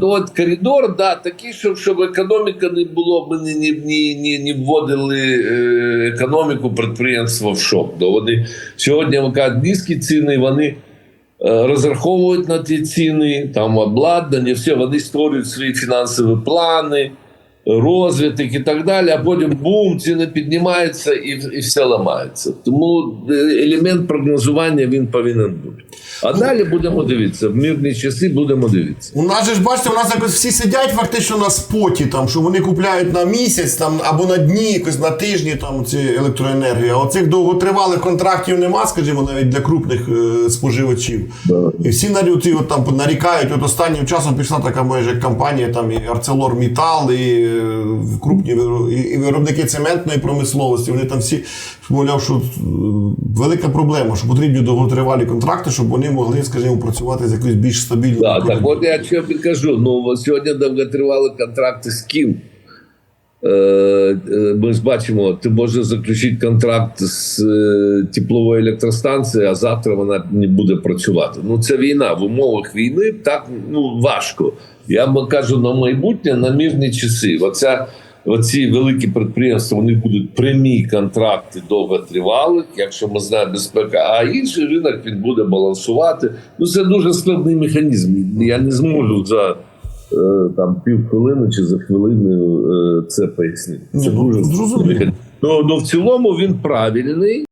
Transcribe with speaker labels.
Speaker 1: От, коридор, да, такий, щоб, щоб економіка не було, ми не, не, не, не, не вводили е, економіку підприємства в шок. Да, вони сьогодні кажуть, низькі ціни, вони е, розраховують на ті ціни, там обладнання, все, вони створюють свої фінансові плани, розвиток і так далі, а потім бум, ціни піднімаються і, і все ламається. Тому е, елемент прогнозування він повинен бути. А далі будемо дивитися. В мирні часи будемо дивитися.
Speaker 2: У нас же ж бачите, у нас якось всі сидять фактично на споті, там, що вони купляють на місяць там, або на дні, якось на тижні там, ці електроенергію. А оцих довготривалих контрактів нема, скажімо, навіть для крупних е, споживачів. І всі нарюці, от, там, нарікають, от останнім часом пішла така майже компанія, там і ArcelorMittal, і, крупні і, виробники цементної промисловості. Вони там всі мовляв, що е, велика проблема, що потрібні довготривалі контракти, щоб вони могли, скажімо, працювати з якоюсь більш стабільною.
Speaker 1: Да, так от я що кажу. Ну сьогодні довготривали контракти з ким? Е, е, Ми ж бачимо, ти можеш заключити контракт з е, тепловою електростанцією, а завтра вона не буде працювати. Ну це війна. В умовах війни так ну важко. Я кажу на майбутнє, на мирні часи. Оця, оці великі підприємства вони будуть прямі контракти довготривалих, якщо ми знаємо безпека, а інший ринок він буде балансувати. Ну це дуже складний механізм. Я не зможу за там півхвилини чи за хвилину е, це пояснити. Це
Speaker 2: ну,
Speaker 1: дуже
Speaker 2: зрозуміло.
Speaker 1: Ну, ну в цілому він правильний.